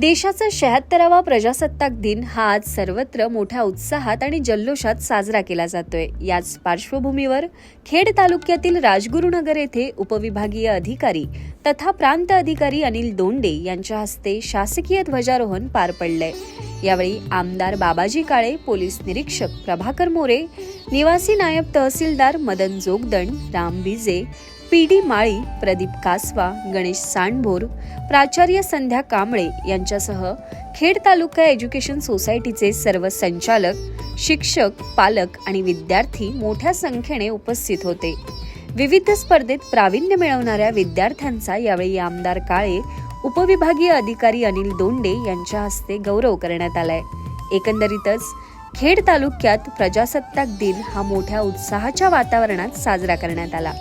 देशाचा शहात्तरावा प्रजासत्ताक दिन हा आज सर्वत्र मोठ्या उत्साहात आणि जल्लोषात साजरा केला जातोय. याच पार्श्वभूमीवर खेड तालुक्यातील राजगुरुनगर येथे उपविभागीय अधिकारी तथा प्रांत अधिकारी अनिल दोंडे यांच्या हस्ते शासकीय ध्वजारोहण पार पडलंय. यावेळी आमदार बाबाजी काळे पोलीस निरीक्षक प्रभाकर मोरे निवासी नायब तहसीलदार मदन जोगदंड राम बिजे पी डी माळी प्रदीप कासवा गणेश सांडभोर प्राचार्य संध्या कांबळे यांच्यासह खेड तालुका एज्युकेशन सोसायटीचे सर्व संचालक शिक्षक पालक आणि विद्यार्थी मोठ्या संख्येने उपस्थित होते. विविध स्पर्धेत प्रावीण्य मिळवणाऱ्या विद्यार्थ्यांचा यावेळी आमदार काळे उपविभागीय अधिकारी अनिल दोंडे यांच्या हस्ते गौरव करण्यात आलाय. एकंदरीतच खेड तालुक्यात प्रजासत्ताक दिन हा मोठ्या उत्साहाच्या वातावरणात साजरा करण्यात आला.